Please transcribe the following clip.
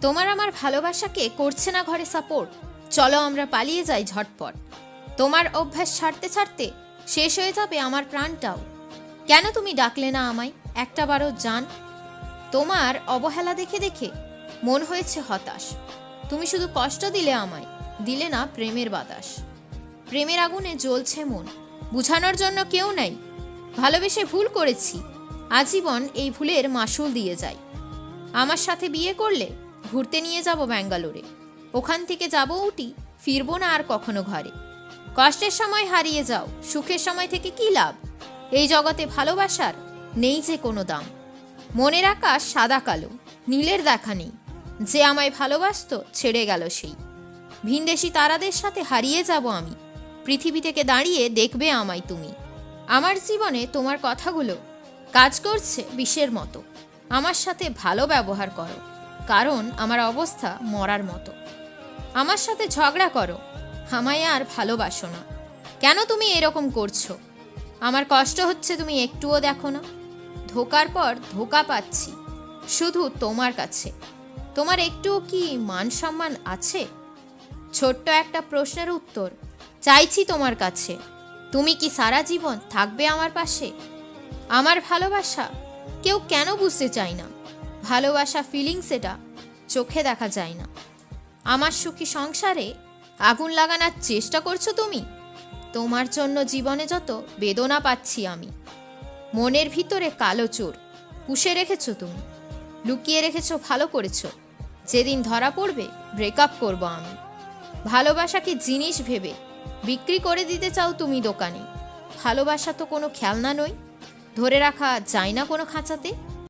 তোমার আমার ভালোবাসাকে করছে না ঘরে সাপোর্ট। চলো আমরা পালিয়ে যাই ঝটপট। তোমার অভ্যাস ছাড়তে ছাড়তে শেষ হয়ে যাবে আমার প্রাণটাও। কেন তুমি ডাকলে না আমায়? একটা বারও জান। তোমার অবহেলা দেখে দেখে মন হয়েছে হতাশ। তুমি শুধু কষ্ট দিলে আমায়, দিলে না প্রেমের বাতাস। প্রেমের আগুনে জ্বলছে মন। বুঝানোর জন্য কেউ নাই। ভালোবেসে ভুল করেছি। আজীবন এই ভুলের মাসুল দিয়ে যাই। আমার সাথে বিয়ে করলে ঘুরতে নিয়ে যাব ব্যাঙ্গালোরে। ওখান থেকে যাব উটি, ফিরবো না আর কখনো ঘরে। কষ্টের সময় হারিয়ে যাও, সুখের সময় থেকে কি লাভ? এই জগতে ভালোবাসার নেই যে কোনো দাম। মনের আকাশ সাদা কালো, নীলের দেখা নেই। যে আমায় ভালোবাসত, ছেড়ে গেল সেই। ভিনদেশি তারাদের সাথে হারিয়ে যাব আমি। পৃথিবী থেকে দাঁড়িয়ে দেখবে আমায় তুমি। আমার জীবনে তোমার কথাগুলো কাজ করছে বিষের মতো। আমার সাথে ভালো ব্যবহার করো। কারণ আমার অবস্থা মরার মতো। আমার সাথে ঝগড়া করো, আমায় আর ভালোবাসো না। কেন তুমি এরকম করছ? আমার কষ্ট হচ্ছে তুমি একটুও দেখো না। ধোকার পর ধোকা পাচ্ছি, শুধু তোমার কাছে। তোমার একটুও কি মান সম্মান আছে? ছোট্ট একটা প্রশ্নের উত্তর, চাইছি তোমার কাছে। তুমি কি সারা জীবন থাকবে আমার পাশে? আমার ভালোবাসা কেউ কেন বুঝতে চায় না। ভালোবাসা ফিলিংস এটা, চোখে দেখা যায় না। আমার সুখী সংসারে আগুন লাগানোর চেষ্টা করছ তুমি? তোমার জন্য জীবনে যত বেদনা পাচ্ছি আমি। মনের ভিতরে কালো চোর পুষে রেখেছো তুমি। লুকিয়ে রেখেছো ভালো করেছ। যেদিন ধরা পড়বে ব্রেকআপ করব আমি। ভালোবাসাকে জিনিস ভেবে বিক্রি করে দিতে চাও তুমি দোকানে? ভালোবাসা তো কোনো খেলনা নয়। ধরে রাখা যায় না কোনো খাঁচাতে।